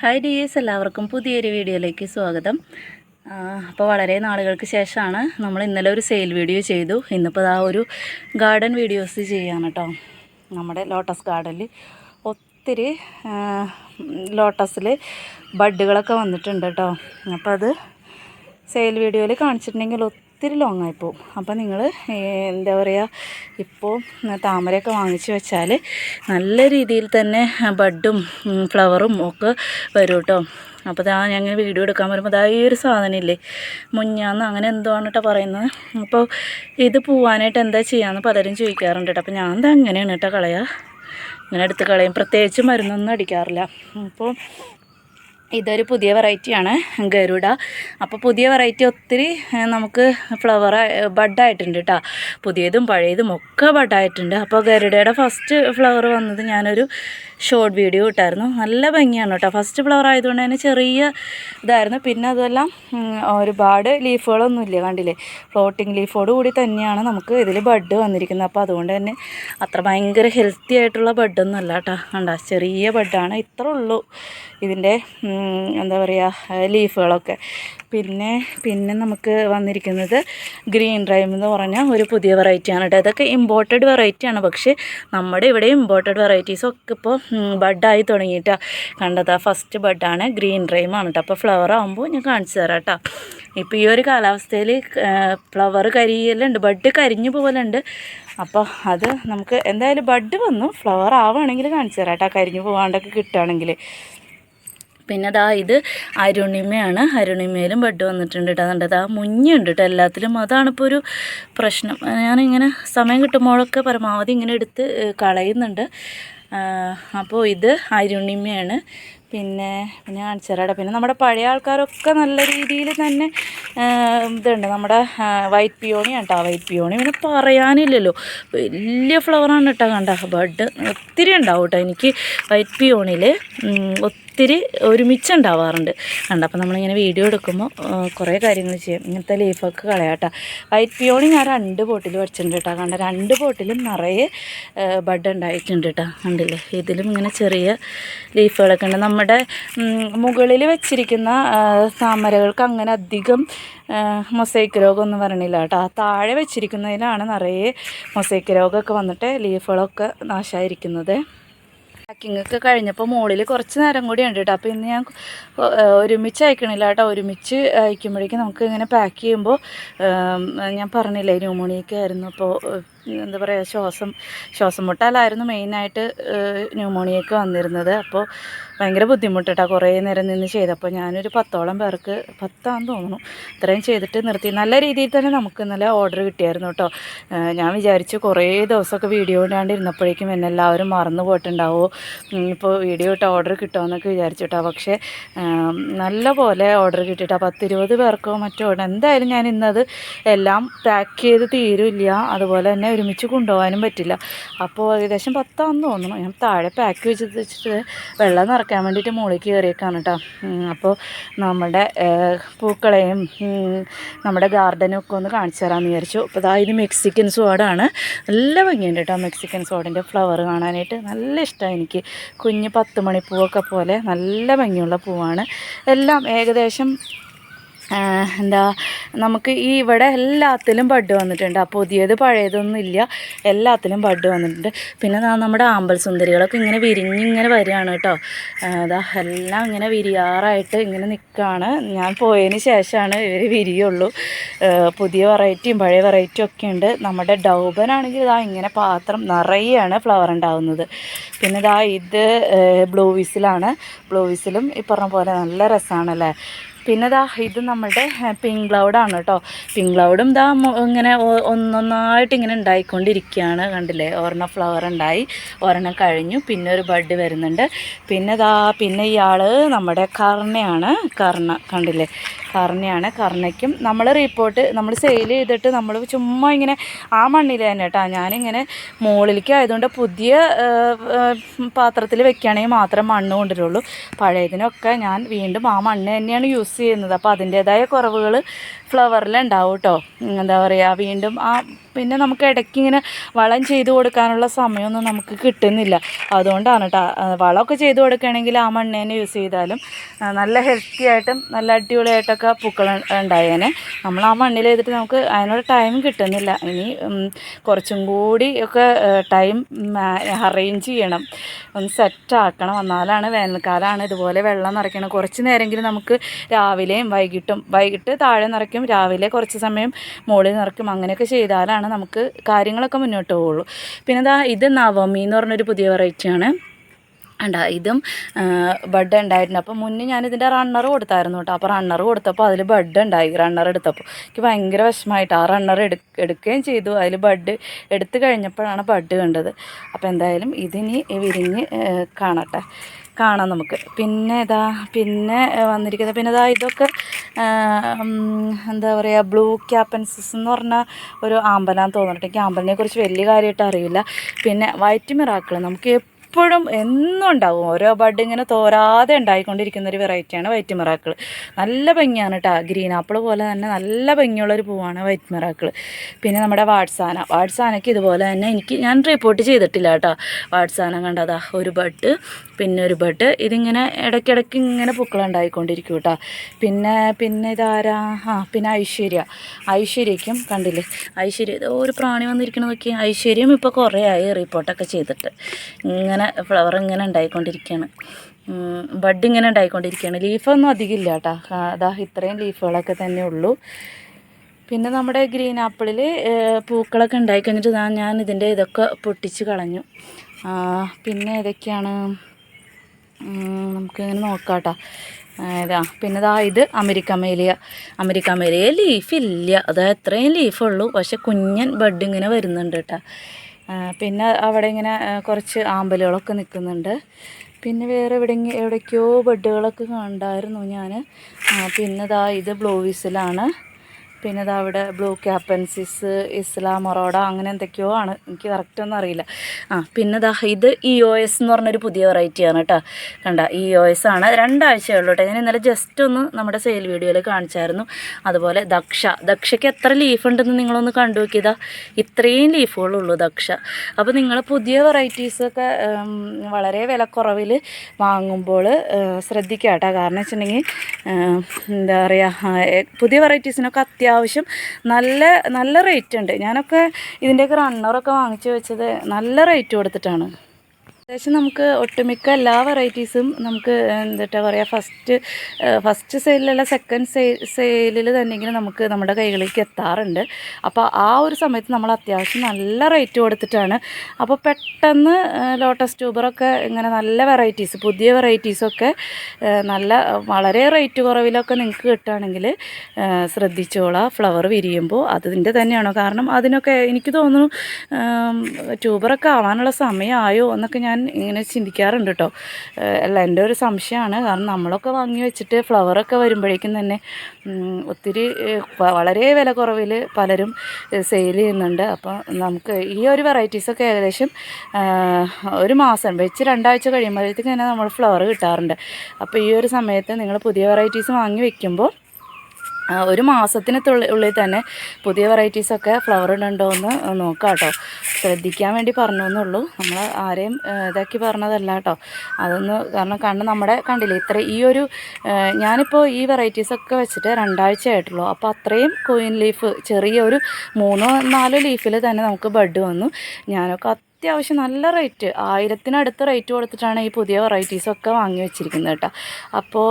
Hi dears എല്ലാവർക്കും പുതിയൊരു വീഡിയോയിലേക്ക് സ്വാഗതം. അപ്പോൾ വളരെ നാളുകൾക്ക് ശേഷമാണ് നമ്മൾ ഇന്നലെ ഒരു സെയിൽ വീഡിയോ ചെയ്തു. ഇന്നിപ്പോൾ ആ ഒരു ഗാർഡൻ വീഡിയോസ് ചെയ്യാണ് കേട്ടോ. നമ്മുടെ ലോട്ടസ് ഗാർഡനിൽ ഒത്തിരി ലോട്ടസിൽ ബഡ്ഡുകളൊക്കെ വന്നിട്ടുണ്ട് കേട്ടോ. അപ്പോൾ അത് സെയിൽ വീഡിയോയിൽ കാണിച്ചിട്ടുണ്ടെങ്കിൽ ലോങ് ആയിപ്പോവും അപ്പോൾ നിങ്ങൾ എന്താ പറയുക ഇപ്പോൾ താമരയൊക്കെ വാങ്ങിച്ച് വെച്ചാൽ നല്ല രീതിയിൽ തന്നെ ബഡും ഫ്ലവറും ഒക്കെ വരും കേട്ടോ അപ്പോൾ ഇതാ ഞങ്ങൾ വീഡിയോ എടുക്കാൻ വരുമ്പോൾ ദാ ഈ ഒരു സാധനം ഇല്ലേ മുഞ്ഞാന്ന് അങ്ങനെ എന്തോ ആണ് കേട്ടോ പറയുന്നത്. അപ്പോൾ ഇത് പോവാനായിട്ട് എന്താ ചെയ്യാമെന്ന് പലരും ചോദിക്കാറുണ്ട് കേട്ടോ. അപ്പോൾ ഞാൻ എന്താ അങ്ങനെയാണ് കേട്ടോ കളയുക ഇങ്ങനെ എടുത്ത് കളയും. പ്രത്യേകിച്ച് മരുന്നൊന്നും അടിക്കാറില്ല. അപ്പോൾ ഇതൊരു പുതിയ വെറൈറ്റിയാണ് ഗരുഡ. അപ്പോൾ പുതിയ വെറൈറ്റി ഒത്തിരി നമുക്ക് ഫ്ലവർ ബഡായിട്ടുണ്ട് കേട്ടോ പുതിയതും പഴയതും ഒക്കെ ബഡായിട്ടുണ്ട് അപ്പോൾ ഗരുഡയുടെ ഫസ്റ്റ് ഫ്ലവർ വന്നത് ഞാനൊരു ഷോർട്ട് വീഡിയോ ഇട്ടായിരുന്നു. നല്ല ഭംഗിയാണ് കേട്ടോ ഫസ്റ്റ് ഫ്ലവർ ആയതുകൊണ്ട് തന്നെ ചെറിയ ഇതായിരുന്നു. പിന്നെ അതെല്ലാം ഒരുപാട് ലീഫുകളൊന്നും ഇല്ല കണ്ടില്ലേ? ഫ്ലോട്ടിങ് ലീഫോട് കൂടി തന്നെയാണ് നമുക്ക് ഇതിൽ ബഡ് വന്നിരിക്കുന്നത്. അപ്പോൾ അതുകൊണ്ട് തന്നെ അത്ര ഭയങ്കര ഹെൽത്തി ആയിട്ടുള്ള ബഡൊന്നും അല്ല കേട്ടോ കണ്ട ചെറിയ ബഡാണ് ഇത്ര ഉള്ളൂ. ഇതിന്റെ എന്താ പറയുക ലീഫുകളൊക്കെ. പിന്നെ പിന്നെ നമുക്ക് വന്നിരിക്കുന്നത് ഗ്രീൻ ഡ്രൈം എന്ന് പറഞ്ഞ ഒരു പുതിയ വെറൈറ്റിയാണ് കേട്ടോ ഇതൊക്കെ ഇമ്പോർട്ടഡ് വെറൈറ്റിയാണ് പക്ഷേ നമ്മുടെ ഇവിടെ ഇമ്പോർട്ടഡ് വെറൈറ്റീസ് ഒക്കെ ഇപ്പോൾ ബഡായി തുടങ്ങിയിട്ടാ കണ്ടതാ. ഫസ്റ്റ് ബഡാണ് ഗ്രീൻ ഡ്രൈം ആണ് കേട്ടോ അപ്പോൾ ഫ്ലവർ ആകുമ്പോൾ ഞാൻ കാണിച്ചു തരാം കേട്ടോ ഇപ്പോൾ ഈ ഒരു കാലാവസ്ഥയിൽ ഫ്ലവർ കരിയലുണ്ട്. ബഡ് കരിഞ്ഞു പോകലുണ്ട് അപ്പോൾ അത് നമുക്ക് എന്തായാലും ബഡ് വന്നു. ഫ്ലവർ ആവുകയാണെങ്കിൽ കാണിച്ചു തരാം കേട്ടോ കരിഞ്ഞു പോകാണ്ടൊക്കെ കിട്ടുകയാണെങ്കിൽ. പിന്നെ ദാ ഇത് അരുണിമയാണ്. അരുണിമയിലും ബഡ് വന്നിട്ടുണ്ട് കേട്ടോ അതുകൊണ്ട് ദാ മുഞ്ഞുണ്ട് കേട്ടോ എല്ലാത്തിലും. അതാണിപ്പോൾ ഒരു പ്രശ്നം. ഞാനിങ്ങനെ സമയം കിട്ടുമ്പോഴൊക്കെ പരമാവധി ഇങ്ങനെ എടുത്ത് കളയുന്നുണ്ട്. അപ്പോൾ ഇത് അരുണിമയാണ്. പിന്നെ പിന്നെ കാണിച്ചു തരാം പിന്നെ നമ്മുടെ പഴയ ആൾക്കാരൊക്കെ നല്ല രീതിയിൽ തന്നെ ആ, ഇതുണ്ട്. നമ്മുടെ വൈറ്റ് പിയോണി കേട്ടോ വൈറ്റ് പിയോണി പിന്നെ പറയാനില്ലല്ലോ. വലിയ ഫ്ലവറാണ് കേട്ടോ കണ്ട ബഡ് ഒത്തിരി ഉണ്ടാവും കേട്ടോ എനിക്ക് വൈറ്റ് പിയോണിൽ ഒത്തിരി ഒരുമിച്ച് ഉണ്ടാവാറുണ്ട് കണ്ട? അപ്പോൾ നമ്മളിങ്ങനെ വീഡിയോ എടുക്കുമ്പോൾ കുറേ കാര്യങ്ങൾ ചെയ്യും. ഇങ്ങനത്തെ ലീഫൊക്കെ കളയാട്ടോ. വൈറ്റ് പിയോണി ഞാൻ രണ്ട് ബോട്ടിൽ വെച്ചിട്ടുണ്ട് കേട്ടോ കണ്ട? രണ്ട് ബോട്ടിലും നിറയെ ബഡ് ഉണ്ടായിട്ടുണ്ട് കേട്ടോ കണ്ടില്ലേ? ഇതിലും ഇങ്ങനെ ചെറിയ ലീഫുകളൊക്കെ ഉണ്ട്. നമ്മുടെ മുകളിൽ വെച്ചിരിക്കുന്ന താമരകൾക്ക് അങ്ങനെ അധികം മൊസൈക്ക് രോഗമൊന്നും വരണില്ല കേട്ടോ ആ താഴെ വെച്ചിരിക്കുന്നതിലാണ് നിറയെ മൊസൈക്ക് രോഗമൊക്കെ വന്നിട്ട് ലീഫുകളൊക്കെ നാശമായിരിക്കുന്നത് പാക്കിംഗ് ഒക്കെ കഴിഞ്ഞപ്പോൾ മുകളിൽ കുറച്ച് നേരം കൂടി ഉണ്ട് കേട്ടോ അപ്പോൾ ഇന്ന് ഞാൻ ഒരുമിച്ച് അയക്കണില്ല കേട്ടോ ഒരുമിച്ച് അയക്കുമ്പോഴേക്കും നമുക്ക് ഇങ്ങനെ പാക്ക് ചെയ്യുമ്പോൾ ഞാൻ പറഞ്ഞില്ലേ ന്യൂമോണിയൊക്കെ ആയിരുന്നു. അപ്പോൾ എന്താ പറയുക ശ്വാസം ശ്വാസം മുട്ടാലായിരുന്നു മെയിനായിട്ട് ന്യൂമോണിയൊക്കെ വന്നിരുന്നത്. അപ്പോൾ ഭയങ്കര ബുദ്ധിമുട്ട് കുറേ നേരം നിന്ന് ചെയ്തപ്പോൾ ഞാനൊരു പത്തോളം പേർക്ക് പത്താന്ന് തോന്നുന്നു ഇത്രയും ചെയ്തിട്ട് നിർത്തി. നല്ല രീതിയിൽ തന്നെ നമുക്ക് ഇന്നലെ ഓർഡർ കിട്ടിയായിരുന്നു കേട്ടോ ഞാൻ വിചാരിച്ചു കുറേ ദിവസമൊക്കെ വീഡിയോ ഇടാണ്ട് ഇരുന്നപ്പോഴേക്കും എന്നെ എല്ലാവരും മറന്നു പോയിട്ടുണ്ടാവോ. ഇപ്പോൾ വീഡിയോ ഇട്ട് ഓർഡർ കിട്ടുമെന്നൊക്കെ വിചാരിച്ചു കേട്ടോ പക്ഷേ നല്ല പോലെ ഓർഡർ കിട്ടിയിട്ടാ. പത്തിരുപത് പേർക്കോ മറ്റോ എന്തായാലും ഞാൻ ഇന്നത് എല്ലാം പാക്ക് ചെയ്ത് തീരില്ല. അതുപോലെ തന്നെ ഒരുമിച്ച് കൊണ്ടുപോകാനും പറ്റില്ല. അപ്പോൾ ഏകദേശം പത്താന്ന് തോന്നുന്നു. ഞാൻ താഴെ പാക്ക് വെച്ച് വെച്ചിട്ട് വെള്ളം നിറയ്ക്കാൻ വേണ്ടിയിട്ട് മുകളിൽ കയറിയേക്കാണ് കേട്ടോ അപ്പോൾ നമ്മുടെ പൂക്കളെയും നമ്മുടെ ഗാർഡനും ഒക്കെ ഒന്ന് കാണിച്ചു തരാമെന്ന് വിചാരിച്ചു. അപ്പോൾ ഇതാ ഇത് മെക്സിക്കൻ സോഡാണ് നല്ല ഭംഗിയുണ്ട് കേട്ടോ മെക്സിക്കൻ സോഡിന്റെ ഫ്ലവർ കാണാനായിട്ട്. നല്ല ഇഷ്ടമാണ് എനിക്ക്. കുഞ്ഞ് പത്ത് മണിപ്പൂവൊക്കെ പോലെ നല്ല ഭംഗിയുള്ള പൂവാണ്. എല്ലാം ഏകദേശം എന്താ നമുക്ക് ഈ ഇവിടെ എല്ലാത്തിലും ബഡ് വന്നിട്ടുണ്ട്. ആ പുതിയത് പഴയതൊന്നും ഇല്ല. എല്ലാത്തിലും ബഡ് വന്നിട്ടുണ്ട്. പിന്നെ നമ്മുടെ ആമ്പൽ സുന്ദരികളൊക്കെ ഇങ്ങനെ വിരിഞ്ഞിങ്ങനെ വരികയാണ് കേട്ടോ. അതാ എല്ലാം ഇങ്ങനെ വിരിയാറായിട്ട് ഇങ്ങനെ നിൽക്കുകയാണ് ഞാൻ പോയതിന് ശേഷമാണ് ഇവർ വിരിയുള്ളൂ. പുതിയ വെറൈറ്റിയും പഴയ വെറൈറ്റിയും ഒക്കെ ഉണ്ട്. നമ്മുടെ ഡൗബനാണെങ്കിൽ ഇതാ ഇങ്ങനെ പാത്രം നിറയെയാണ് ഫ്ലവർ ഉണ്ടാവുന്നത്. പിന്നെ ഇതാ ഇത് ബ്ലൂ വിസിലാണ്. ബ്ലൂ വിസിലും ഈ പറഞ്ഞ പോലെ നല്ല രസമാണല്ലേ പിന്നെ ദാ ഇത് നമ്മുടെ പിങ്ക് ക്ലൗഡാണ് കേട്ടോ പിങ്ക് ക്ലൗഡും ദാ ഇങ്ങനെ ഒന്നൊന്നായിട്ട് ഇങ്ങനെ ഉണ്ടായിക്കൊണ്ടിരിക്കുകയാണ്. കണ്ടില്ലേ? ഒരെണ്ണം ഫ്ലവർ ഉണ്ടായി ഒരെണ്ണം കഴിഞ്ഞു. പിന്നെ ഒരു ബഡ് വരുന്നുണ്ട്. പിന്നെ ദാ പിന്നെ ഇയാൾ നമ്മുടെ കർണയാണ്. കർണ കണ്ടില്ലേ? കർണയാണ്. കർണയ്ക്കും നമ്മൾ റിപ്പോർട്ട് നമ്മൾ സെയിൽ ചെയ്തിട്ട് നമ്മൾ ചുമ്മാ ഇങ്ങനെ ആ മണ്ണിൽ തന്നെ കേട്ടോ ഞാനിങ്ങനെ മുകളിലേക്ക് ആയതുകൊണ്ട് പുതിയ പാത്രത്തിൽ വെക്കുകയാണെങ്കിൽ മാത്രം മണ്ണ് കൊണ്ടുവരുള്ളൂ. പഴയതിനൊക്കെ ഞാൻ വീണ്ടും ആ മണ്ണ് തന്നെയാണ് യൂസ് ചെയ്യുന്നത്. അപ്പോൾ അതിന്റേതായ കുറവുകൾ ഫ്ലവറിലുണ്ടാവും കേട്ടോ എന്താ പറയുക വീണ്ടും ആ പിന്നെ നമുക്ക് ഇടയ്ക്ക് ഇങ്ങനെ വളം ചെയ്ത് കൊടുക്കാനുള്ള സമയമൊന്നും നമുക്ക് കിട്ടുന്നില്ല. അതുകൊണ്ടാണ് കേട്ടോ വളമൊക്കെ ചെയ്ത് കൊടുക്കുകയാണെങ്കിൽ ആ മണ്ണ് തന്നെ യൂസ് ചെയ്താലും നല്ല ഹെൽത്തി ആയിട്ടും നല്ല അടിപൊളിയായിട്ടൊക്കെ പൂക്കൾ ഉണ്ടായേനെ. നമ്മൾ ആ മണ്ണിൽ ചെയ്തിട്ട് നമുക്ക് അതിനൊരു ടൈം കിട്ടുന്നില്ല. ഇനി കുറച്ചും കൂടി ഒക്കെ ടൈം അറേഞ്ച് ചെയ്യണം. ഒന്ന് സെറ്റ് ആക്കണം. എന്നാലാണ് വേനൽക്കാലമാണ് ഇതുപോലെ വെള്ളം നിറയ്ക്കണം. കുറച്ച് നേരമെങ്കിലും നമുക്ക് രാവിലെയും വൈകിട്ടും വൈകിട്ട് താഴെ നിറയ്ക്കും. രാവിലെ കുറച്ച് സമയം മുകളിൽ നിറയ്ക്കും. അങ്ങനെയൊക്കെ ചെയ്താലാണ് നമുക്ക് കാര്യങ്ങളൊക്കെ മുന്നോട്ട് പോവുള്ളൂ പിന്നെ ഇതാ ഇത് നവമി എന്ന് പറഞ്ഞൊരു പുതിയ വെറൈറ്റിയാണ് അണ്ട ഇതും ബഡ് ഉണ്ടായിട്ടുണ്ട് അപ്പോൾ മുന്നേ ഞാനിതിന്റെ റണ്ണർ കൊടുത്തായിരുന്നു കേട്ടോ. അപ്പോൾ റണ്ണർ കൊടുത്തപ്പോൾ അതിൽ ബഡ് ഉണ്ടായി റണ്ണർ എടുത്തപ്പോൾ എനിക്ക് ഭയങ്കര വിഷമമായിട്ട് ആ റണ്ണർ എടു എടുക്കുകയും ചെയ്തു. അതിൽ ബഡ് എടുത്തു കഴിഞ്ഞപ്പോഴാണ് ബഡ് കണ്ടത്. അപ്പോൾ എന്തായാലും ഇതിനി വിരിഞ്ഞ് കാണട്ടെ. കാണാം നമുക്ക്. പിന്നെ ഇതാ പിന്നെ വന്നിരിക്കുന്നത്. പിന്നെ ഇതാ ഇതൊക്കെ എന്താ പറയുക ബ്ലൂ ക്യാപ്പൻസസ് എന്ന് പറഞ്ഞ ഒരു ആമ്പലാന്ന് തോന്നുന്നുണ്ട്. എനിക്ക് ആമ്പലിനെ കുറിച്ച് വലിയ കാര്യമായിട്ട് അറിയില്ല. പിന്നെ വൈറ്റ് മിറാക്കിൾ. നമുക്ക് എപ്പോഴും എന്നും ഉണ്ടാവും ഓരോ ബഡ് ഇങ്ങനെ തോരാതെ ഉണ്ടായിക്കൊണ്ടിരിക്കുന്ന ഒരു വെറൈറ്റിയാണ് വൈറ്റ് മിറാക്കിൾ നല്ല ഭംഗിയാണ് കേട്ടോ ഗ്രീൻ ആപ്പിൾ പോലെ തന്നെ നല്ല ഭംഗിയുള്ളൊരു പൂവാണ് വൈറ്റ് മിറാക്കിൾ പിന്നെ നമ്മുടെ വാട്സാന. വാട്സാനയ്ക്ക് ഇതുപോലെ തന്നെ എനിക്ക് ഞാൻ റിപ്പോർട്ട് ചെയ്തിട്ടില്ല കേട്ടോ വാട്സാന കണ്ടതാ. ഒരു ബഡ് പിന്നെ ഒരു ബഡ്. ഇതിങ്ങനെ ഇടയ്ക്കിടയ്ക്ക് ഇങ്ങനെ പൂക്കളുണ്ടായിക്കൊണ്ടിരിക്കും കേട്ടോ പിന്നെ പിന്നെ ഇതാരാ? ആ പിന്നെ ഐശ്വര്യ. ഐശ്വര്യയ്ക്കും കണ്ടില്ലേ? ഐശ്വര്യ ഒരു പ്രാണി വന്നിരിക്കണതൊക്കെ ഐശ്വര്യം ഇപ്പോൾ കുറേ ആയി റിപ്പോർട്ടൊക്കെ ചെയ്തിട്ട്. ഇങ്ങനെ ഫ്ലവർ ഇങ്ങനെ ഉണ്ടായിക്കൊണ്ടിരിക്കുകയാണ് ബഡ് ഇങ്ങനെ ഉണ്ടായിക്കൊണ്ടിരിക്കുകയാണ് ലീഫൊന്നും അധികം ഇല്ല കേട്ടോ. അതാ ഇത്രയും ലീഫുകളൊക്കെ തന്നെ ഉള്ളൂ. പിന്നെ നമ്മുടെ ഗ്രീൻ ആപ്പിളിൽ പൂക്കളൊക്കെ ഉണ്ടായി കഴിഞ്ഞിട്ട് ഞാൻ ഇതിന്റെ ഇതൊക്കെ പൊട്ടിച്ച് കളഞ്ഞു. പിന്നെ ഏതൊക്കെയാണ്? നമുക്കിങ്ങനെ നോക്കാം കേട്ടോ. പിന്നെ ഇതാ ഇത് അമേരിക്ക മേലിയ അമേരിക്ക മേലിയ ലീഫില്ല അതാ എത്രയും ലീഫുള്ളൂ പക്ഷെ കുഞ്ഞൻ ബഡ് ഇങ്ങനെ വരുന്നുണ്ട് കേട്ടോ. പിന്നെ അവിടെ ഇങ്ങനെ കുറച്ച് ആമ്പലുകളൊക്കെ നിൽക്കുന്നുണ്ട്. പിന്നെ വേറെ എവിടെ എവിടേക്കോ ബെഡുകളൊക്കെ കണ്ടായിരുന്നു ഞാൻ പിന്നെ ഇതാ ഇത് ബ്ലൂ വിസിലാണ്. പിന്നെ ഇതാ അവിടെ ബ്ലൂ ക്യാപ്പൻസിസ് ഇസ്ലാം മൊറോഡ അങ്ങനെ എന്തൊക്കെയോ ആണ്. എനിക്ക് കറക്റ്റ് ഒന്നും അറിയില്ല. ആ പിന്നെ ഇതാ ഇത് ഇ ഒ എസ് എന്ന് പറഞ്ഞൊരു പുതിയ വെറൈറ്റിയാണ് കേട്ടോ. കണ്ട ഇ ഒ എസ് ആണ്. രണ്ടാഴ്ചയേ ഉള്ളൂ കേട്ടോ. ഞാൻ ഇന്നലെ ജസ്റ്റ് ഒന്ന് നമ്മുടെ സെയിൽ വീഡിയോയിൽ കാണിച്ചായിരുന്നു. അതുപോലെ ദക്ഷ. ദക്ഷയ്ക്ക് എത്ര ലീഫ് ഉണ്ടെന്ന് നിങ്ങളൊന്ന് കണ്ടു നോക്കിയതാ ഇത്രയും ലീഫുകളുള്ളൂ ദക്ഷ. അപ്പോൾ നിങ്ങൾ പുതിയ വെറൈറ്റീസൊക്കെ വളരെ വിലക്കുറവിൽ വാങ്ങുമ്പോൾ ശ്രദ്ധിക്കുക കേട്ടോ. കാരണം വെച്ചിട്ടുണ്ടെങ്കിൽ എന്താ പറയുക പുതിയ വെറൈറ്റീസിനൊക്കെ അത്യാവശ്യം നല്ല നല്ല റേറ്റ് ഉണ്ട്. ഞാനൊക്കെ ഇതിന്റെയൊക്കെ റണ്ണറൊക്കെ വാങ്ങിച്ചു വെച്ചത് നല്ല റേറ്റ് കൊടുത്തിട്ടാണ്. ഏകദേശം നമുക്ക് ഒട്ടുമിക്ക എല്ലാ വെറൈറ്റീസും നമുക്ക് എന്താ പറയുക ഫസ്റ്റ് ഫസ്റ്റ് സെയിലല്ല സെക്കൻഡ് സെയിലിൽ തന്നെയെങ്കിലും നമുക്ക് നമ്മുടെ കൈകളിലേക്ക് എത്താറുണ്ട്. അപ്പോൾ ആ ഒരു സമയത്ത് നമ്മൾ അത്യാവശ്യം നല്ല റേറ്റ് കൊടുത്തിട്ടാണ്. അപ്പോൾ പെട്ടെന്ന് ലോട്ടസ് ട്യൂബറൊക്കെ ഇങ്ങനെ നല്ല വെറൈറ്റീസ് പുതിയ വെറൈറ്റീസൊക്കെ നല്ല വളരെ റേറ്റ് കുറവിലൊക്കെ നിങ്ങൾക്ക് കിട്ടുകയാണെങ്കിൽ ശ്രദ്ധിച്ചോളാം. ഫ്ലവർ വിരിയുമ്പോൾ അതിന്റെ തന്നെയാണോ? കാരണം അതിനൊക്കെ എനിക്ക് തോന്നുന്നു ട്യൂബറൊക്കെ ആവാനുള്ള സമയമായോ എന്നൊക്കെ ഞാൻ ഇങ്ങനെ ചിന്തിക്കാറുണ്ട് കേട്ടോ അല്ല എന്റെ ഒരു സംശയമാണ്. കാരണം നമ്മളൊക്കെ വാങ്ങി വെച്ചിട്ട് ഫ്ലവറൊക്കെ വരുമ്പോഴേക്കും തന്നെ ഒത്തിരി വളരെ വില കുറവിൽ പലരും സെയിൽ ചെയ്യുന്നുണ്ട്. അപ്പോൾ നമുക്ക് ഈ ഒരു വെറൈറ്റീസൊക്കെ ഏകദേശം ഒരു മാസം വെച്ച് രണ്ടാഴ്ച കഴിയുമ്പോഴത്തേക്ക് തന്നെ നമ്മൾ ഫ്ലവർ കിട്ടാറുണ്ട്. അപ്പോൾ ഈ ഒരു സമയത്ത് നിങ്ങൾ പുതിയ വെറൈറ്റീസ് വാങ്ങി വെക്കുമ്പോൾ ഒരു മാസത്തിന് ഉള്ളിൽ തന്നെ പുതിയ വെറൈറ്റീസൊക്കെ ഫ്ലവർ ഉണ്ടോ എന്ന് നോക്കാം കേട്ടോ ശ്രദ്ധിക്കാൻ വേണ്ടി പറഞ്ഞു എന്നുള്ളൂ നമ്മൾ ആരെയും ഇതാക്കി പറഞ്ഞതല്ല കേട്ടോ. അതൊന്ന് കാരണം കണ്ണ് നമ്മുടെ കണ്ടില്ല ഇത്ര ഈ ഒരു ഞാനിപ്പോൾ ഈ വെറൈറ്റീസൊക്കെ വെച്ചിട്ട് രണ്ടാഴ്ച ആയിട്ടുള്ളൂ അപ്പോൾ അത്രയും കോയിൻ ലീഫ് ചെറിയൊരു മൂന്നോ നാലോ ലീഫിൽ തന്നെ നമുക്ക് ബഡ് വന്നു. ഞാനൊക്കെ അത്യാവശ്യം നല്ല റേറ്റ്. ആയിരത്തിനടുത്ത് റേറ്റ് കൊടുത്തിട്ടാണ് ഈ പുതിയ വെറൈറ്റീസൊക്കെ വാങ്ങി വെച്ചിരിക്കുന്നത് കേട്ടോ. അപ്പോൾ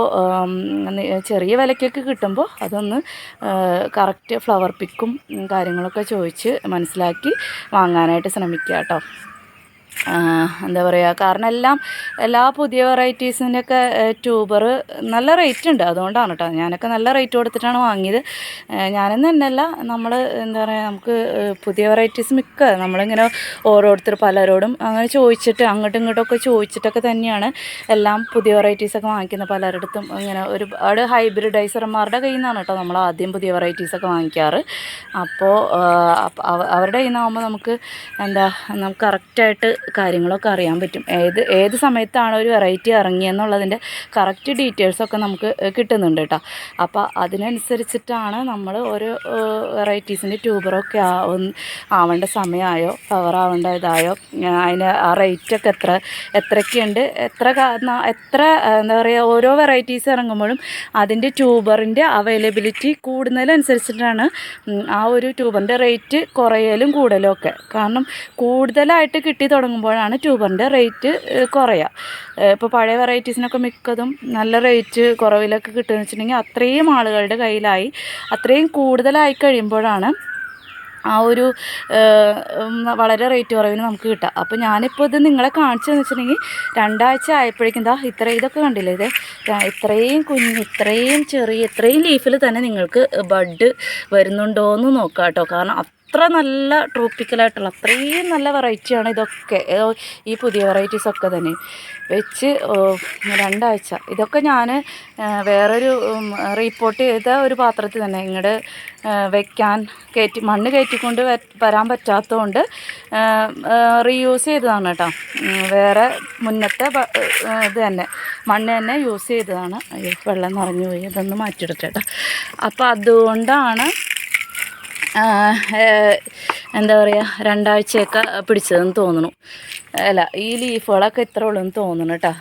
ചെറിയ വിലയ്ക്കൊക്കെ കിട്ടുമ്പോൾ അതൊന്ന് കറക്റ്റ് ഫ്ലവർ പിക്കും കാര്യങ്ങളൊക്കെ ചോദിച്ച് മനസ്സിലാക്കി വാങ്ങാനായിട്ട് ശ്രമിക്കുക കേട്ടോ എന്താ പറയുക കാരണം എല്ലാം എല്ലാ പുതിയ വെറൈറ്റീസിന്റെയൊക്കെ ട്യൂബർ നല്ല റേറ്റ് ഉണ്ട്. അതുകൊണ്ടാണ് കേട്ടോ ഞാനൊക്കെ നല്ല റേറ്റ് കൊടുത്തിട്ടാണ് വാങ്ങിയത്. ഞാനെന്ന് തന്നെയല്ല നമ്മൾ എന്താ പറയുക നമുക്ക് പുതിയ വെറൈറ്റീസ് മിക്ക നമ്മളിങ്ങനെ ഓരോരുത്തർ പലരോടും അങ്ങനെ ചോദിച്ചിട്ട് അങ്ങോട്ടും ഇങ്ങോട്ടൊക്കെ ചോദിച്ചിട്ടൊക്കെ തന്നെയാണ് എല്ലാം പുതിയ വെറൈറ്റീസൊക്കെ വാങ്ങിക്കുന്നത്. പലരിടത്തും ഇങ്ങനെ ഒരുപാട് ഹൈബ്രിഡൈസർമാരുടെ കയ്യിൽ നിന്നാണ് കേട്ടോ നമ്മൾ ആദ്യം പുതിയ വെറൈറ്റീസൊക്കെ വാങ്ങിക്കാറ്. അപ്പോൾ അവരുടെ കയ്യിൽ നിന്നാകുമ്പോൾ നമുക്ക് എന്താ നമുക്ക് കറക്റ്റായിട്ട് കാര്യങ്ങളൊക്കെ അറിയാൻ പറ്റും. ഏത് ഏത് സമയത്താണ് ഒരു വെറൈറ്റി ഇറങ്ങിയെന്നുള്ളതിന്റെ കറക്റ്റ് ഡീറ്റെയിൽസൊക്കെ നമുക്ക് കിട്ടുന്നുണ്ട് കേട്ടോ അപ്പോൾ അതിനനുസരിച്ചിട്ടാണ് നമ്മൾ ഓരോ വെറൈറ്റീസിന്റെ ട്യൂബറൊക്കെ ആവേണ്ട സമയമായോ പവർ ആവേണ്ട ഇതായോ അതിന് ആ റേറ്റൊക്കെ എത്ര എത്രയൊക്കെയുണ്ട് എത്ര എത്ര എന്താ പറയുക ഓരോ വെറൈറ്റീസ് ഇറങ്ങുമ്പോഴും അതിന്റെ ട്യൂബറിന്റെ അവൈലബിലിറ്റി കൂടുന്നതിനനുസരിച്ചിട്ടാണ് ആ ഒരു ട്യൂബറിന്റെ റേറ്റ് കുറയലും കൂടലും ഒക്കെ. കാരണം കൂടുതലായിട്ട് കിട്ടി തുടങ്ങുമ്പോഴാണ് ട്യൂബറിന്റെ റേറ്റ് കുറയുക. ഇപ്പോൾ പഴയ വെറൈറ്റീസിനൊക്കെ മിക്കതും നല്ല റേറ്റ് കുറവിലൊക്കെ കിട്ടുകയെന്ന് വെച്ചിട്ടുണ്ടെങ്കിൽ അത്രയും ആളുകളുടെ കയ്യിലായി അത്രയും കൂടുതലായി കഴിയുമ്പോഴാണ് ആ ഒരു വളരെ റേറ്റ് കുറവിന് നമുക്ക് കിട്ടുക. അപ്പോൾ ഞാനിപ്പോൾ ഇത് നിങ്ങളെ കാണിച്ചതെന്ന് വെച്ചിട്ടുണ്ടെങ്കിൽ രണ്ടാഴ്ച ആയപ്പോഴേക്കും എന്താ ഇത്ര ഇതൊക്കെ കണ്ടില്ലേ? ഇത് ഇത്രയും കുഞ്ഞ് ഇത്രയും ചെറിയ ഇത്രയും ലീഫിൽ തന്നെ നിങ്ങൾക്ക് ബഡ് വരുന്നുണ്ടോ എന്ന് നോക്കാം കേട്ടോ കാരണം അത്ര നല്ല ട്രോപ്പിക്കലായിട്ടുള്ള അത്രയും നല്ല വെറൈറ്റിയാണ് ഇതൊക്കെ. ഈ പുതിയ വെറൈറ്റീസ് ഒക്കെ തന്നെ. വെച്ച് രണ്ടാഴ്ച. ഇതൊക്കെ ഞാൻ വേറൊരു റീപ്പോർട്ട് ചെയ്ത ഒരു പാത്രത്തിൽ തന്നെ ഇങ്ങോട്ട് വെക്കാൻ കയറ്റി മണ്ണ് കയറ്റിക്കൊണ്ട് വരാൻ പറ്റാത്തതുകൊണ്ട് റീയൂസ് ചെയ്തതാണ് കേട്ടോ. വേറെ മുന്നത്തെ ഇത് തന്നെ. മണ്ണ് തന്നെ യൂസ് ചെയ്തതാണ്. വെള്ളം നിറഞ്ഞു പോയി അതൊന്ന് മാറ്റിയെടുത്തേട്ടാ. അപ്പോൾ അതുകൊണ്ടാണ് എന്താ പറയുക രണ്ടാഴ്ചയൊക്കെ പിടിച്ചതെന്ന് തോന്നുന്നു. അല്ല ഈ ലീഫുകളൊക്കെ ഇത്ര ഉള്ളൂ എന്ന് തോന്നുന്നു കേട്ടോ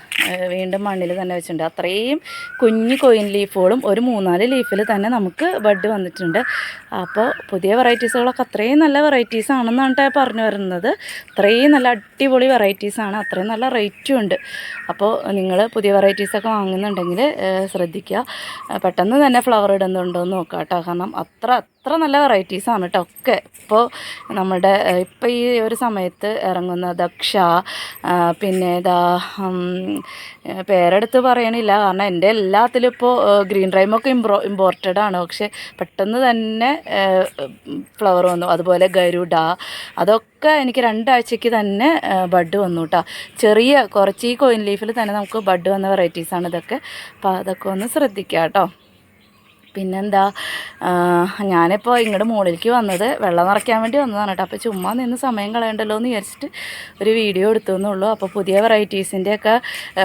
വീണ്ടും മണ്ണിൽ തന്നെ വെച്ചിട്ടുണ്ട്. അത്രയും കുഞ്ഞു കൊയിൻ ലീഫുകളും ഒരു മൂന്നാൽ ലീഫിൽ തന്നെ നമുക്ക് ബഡ് വന്നിട്ടുണ്ട്. അപ്പോൾ പുതിയ വെറൈറ്റീസുകളൊക്കെ അത്രയും നല്ല വെറൈറ്റീസ് ആണെന്നാണ് പറഞ്ഞു വരുന്നത്. അത്രയും നല്ല അടിപൊളി വെറൈറ്റീസാണ് അത്രയും നല്ല റേറ്റും ഉണ്ട്. അപ്പോൾ നിങ്ങൾ പുതിയ വെറൈറ്റീസൊക്കെ വാങ്ങുന്നുണ്ടെങ്കിൽ ശ്രദ്ധിക്കുക പെട്ടെന്ന് തന്നെ ഫ്ലവർ ഇടുന്നുണ്ടോ എന്ന് നോക്കാം കേട്ടോ കാരണം അത്ര അത്ര നല്ല വെറൈറ്റീസാണ് കേട്ടോ ഒക്കെ ഇപ്പോൾ നമ്മുടെ ഇപ്പോൾ ഈ ഒരു സമയത്ത് ഇറങ്ങുന്ന ദക്ഷ പിന്നെ ഇതാ പേരെടുത്ത് പറയണില്ല. കാരണം എന്റെ എല്ലാത്തിലും ഇപ്പോൾ ഗ്രീൻ റൈമൊക്കെ ഇമ്പ്രോ ഇമ്പോർട്ടഡ് ആണ്. പക്ഷെ പെട്ടെന്ന് തന്നെ ഫ്ലവർ വന്നു. അതുപോലെ ഗരുഡ അതൊക്കെ എനിക്ക് രണ്ടാഴ്ചയ്ക്ക് തന്നെ ബഡ് വന്നു കേട്ടോ ചെറിയ കുറച്ച് ഈ കോയിൻ ലീഫിൽ തന്നെ നമുക്ക് ബഡ് വന്ന വെറൈറ്റീസാണ് ഇതൊക്കെ. അപ്പോൾ അതൊക്കെ ഒന്ന് ശ്രദ്ധിക്കുക കേട്ടോ പിന്നെന്താ ഞാനിപ്പോൾ ഇങ്ങോട്ട് മുകളിലേക്ക് വന്നത് വെള്ളം നിറയ്ക്കാൻ വേണ്ടി വന്നതാണ് കേട്ടോ. അപ്പോൾ ചുമ്മാ നിന്ന് സമയം കളയണ്ടല്ലോ എന്ന് വിചാരിച്ചിട്ട് ഒരു വീഡിയോ എടുത്തു എന്നുള്ളൂ. അപ്പോൾ പുതിയ വെറൈറ്റീസിന്റെയൊക്കെ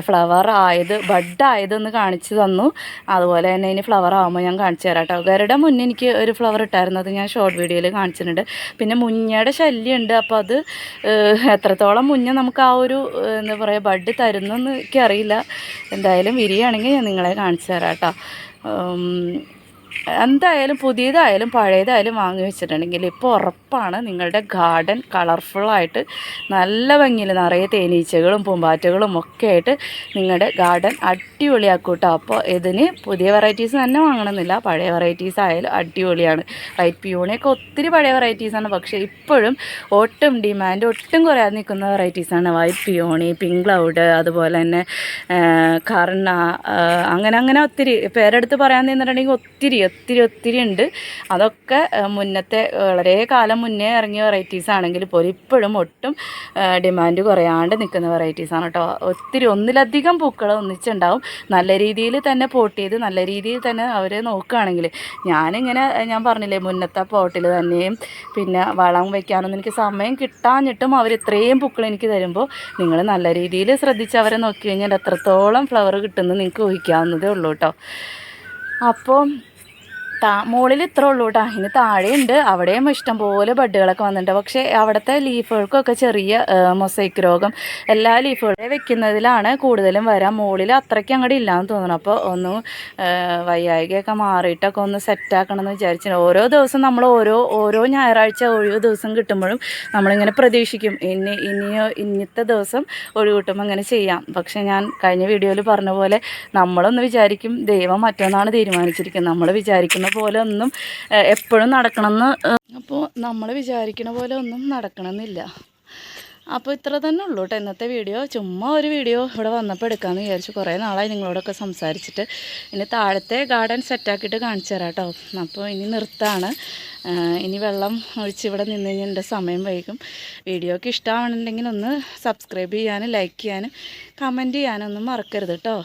ഫ്ലവർ ആയത് ബഡ് ആയതൊന്ന് കാണിച്ചു തന്നു. അതുപോലെ തന്നെ ഇനി ഫ്ലവർ ആകുമ്പോൾ ഞാൻ കാണിച്ചു തരാം കേട്ടോ. ഗരുടെ മുന്നേ എനിക്ക് ഒരു ഫ്ലവർ ഇട്ടായിരുന്നു. അത് ഞാൻ ഷോർട്ട് വീഡിയോയിൽ കാണിച്ചിട്ടുണ്ട്. പിന്നെ മുഞ്ഞയുടെ ശല്യമുണ്ട്. അപ്പോൾ അത് എത്രത്തോളം മുഞ്ഞ നമുക്ക് ആ ഒരു എന്താ പറയുക ബഡ് തരുന്നെന്ന് എനിക്കറിയില്ല. എന്തായാലും വിരിയാണെങ്കിൽ ഞാൻ നിങ്ങളെ കാണിച്ചു തരാം കേട്ടോ. എന്തായാലും പുതിയതായാലും പഴയതായാലും വാങ്ങി വെച്ചിട്ടുണ്ടെങ്കിൽ ഇപ്പോൾ ഉറപ്പാണ് നിങ്ങളുടെ ഗാർഡൻ കളർഫുള്ളായിട്ട് നല്ല ഭംഗിയിൽ നിറയെ തേനീച്ചകളും പൂമ്പാറ്റകളും ഒക്കെ ആയിട്ട് നിങ്ങളുടെ ഗാർഡൻ അടിപൊളിയാക്കൂട്ടോ. അപ്പോൾ ഇതിന് പുതിയ വെറൈറ്റീസ് തന്നെ വാങ്ങണമെന്നില്ല. പഴയ വെറൈറ്റീസ് ആയാലും അടിപൊളിയാണ്. വൈറ്റ് പ്യൂണിയൊക്കെ ഒത്തിരി പഴയ വെറൈറ്റീസാണ് പക്ഷേ ഇപ്പോഴും ഒട്ടും ഡിമാൻഡ് ഒട്ടും കുറയാതെ നിൽക്കുന്ന വെറൈറ്റീസാണ് വൈറ്റ് പിയോണി പിങ്ക് ക്ലൗഡ് അതുപോലെ തന്നെ കർണ അങ്ങനെ അങ്ങനെ ഒത്തിരി പേരെടുത്ത് പറയാൻ നിന്നിട്ടുണ്ടെങ്കിൽ ഒത്തിരി ഒത്തിരി ഒത്തിരി ഉണ്ട്. അതൊക്കെ മുന്നത്തെ വളരെ കാലം മുന്നേ ഇറങ്ങിയ വെറൈറ്റീസ് ആണെങ്കിൽ പോലും ഇപ്പോഴും ഒട്ടും ഡിമാൻഡ് കുറയാണ്ട് നിൽക്കുന്ന വെറൈറ്റീസാണ് കേട്ടോ. ഒത്തിരി ഒന്നിലധികം പൂക്കൾ ഒന്നിച്ചുണ്ടാവും. നല്ല രീതിയിൽ തന്നെ പോട്ട് ചെയ്ത് നല്ല രീതിയിൽ തന്നെ അവർ നോക്കുകയാണെങ്കിൽ. ഞാനിങ്ങനെ ഞാൻ പറഞ്ഞില്ലേ മുന്നത്തെ പോട്ടിൽ തന്നെയും പിന്നെ വളം വയ്ക്കാനൊന്നും എനിക്ക് സമയം കിട്ടാഞ്ഞിട്ടും അവർ ഇത്രയും പൂക്കൾ എനിക്ക് തരുമ്പോൾ നിങ്ങൾ നല്ല രീതിയിൽ ശ്രദ്ധിച്ച് അവരെ നോക്കി കഴിഞ്ഞാൽ എത്രത്തോളം ഫ്ലവർ കിട്ടുമെന്ന് നിങ്ങൾക്ക് ഊഹിക്കാവുന്നതേ ഉള്ളൂ കേട്ടോ. അപ്പോൾ താ മുകളിൽ ഇത്ര ഉള്ളൂ കേട്ടോ ഇനി താഴെയുണ്ട്. അവിടെയും ഇഷ്ടംപോലെ ബഡ്ഡുകളൊക്കെ വന്നിട്ടുണ്ട്. പക്ഷേ അവിടുത്തെ ലീഫുകൾക്കൊക്കെ ചെറിയ മൊസൈക്ക് രോഗം എല്ലാ ലീഫുകളെ വെക്കുന്നതിലാണ് കൂടുതലും വരാൻ മുകളിൽ അത്രയ്ക്ക് അങ്ങോട്ട് ഇല്ലയെന്ന് തോന്നുന്നു. അപ്പോൾ ഒന്ന് വയ്യായികയൊക്കെ മാറിയിട്ടൊക്കെ ഒന്ന് സെറ്റാക്കണം എന്ന് വിചാരിച്ചു ഓരോ ദിവസം നമ്മൾ ഓരോ ഓരോ ഞായറാഴ്ച ഒഴിവ് ദിവസം കിട്ടുമ്പോഴും നമ്മളിങ്ങനെ പ്രതീക്ഷിക്കും. ഇനി ഇനിയോ ഇന്നത്തെ ദിവസം ഒഴിവ് കിട്ടുമ്പോൾ അങ്ങനെ ചെയ്യാം. പക്ഷേ ഞാൻ കഴിഞ്ഞ വീഡിയോയിൽ പറഞ്ഞ പോലെ നമ്മളൊന്ന് വിചാരിക്കും ദൈവം മറ്റൊന്നാണ് തീരുമാനിച്ചിരിക്കുന്നത്. നമ്മൾ വിചാരിക്കുന്ന പോലെ ഒന്നും എപ്പോഴും നടക്കണമെന്ന് അപ്പോൾ നമ്മൾ വിചാരിക്കുന്ന പോലെ ഒന്നും നടക്കണമെന്നില്ല. അപ്പോൾ ഇത്ര തന്നെ ഉള്ളൂ കേട്ടോ ഇന്നത്തെ വീഡിയോ. ചുമ്മാ ഒരു വീഡിയോ ഇവിടെ വന്നപ്പോൾ എടുക്കാമെന്ന് വിചാരിച്ചു. കുറേ നാളായി നിങ്ങളോടൊക്കെ സംസാരിച്ചിട്ട്. ഇനി താഴത്തെ ഗാർഡൻ സെറ്റാക്കിയിട്ട് കാണിച്ചു തരാം കേട്ടോ. അപ്പോൾ ഇനി നിർത്താണ്. ഇനി വെള്ളം ഒഴിച്ച് ഇവിടെ നിന്ന് കഴിഞ്ഞാൽ എന്റെ സമയം വൈകും. വീഡിയോക്ക് ഇഷ്ടമാണെന്നുണ്ടെങ്കിൽ ഒന്ന് സബ്സ്ക്രൈബ് ചെയ്യാനും ലൈക്ക് ചെയ്യാനും കമന്റ് ചെയ്യാനും ഒന്നും മറക്കരുത് കേട്ടോ.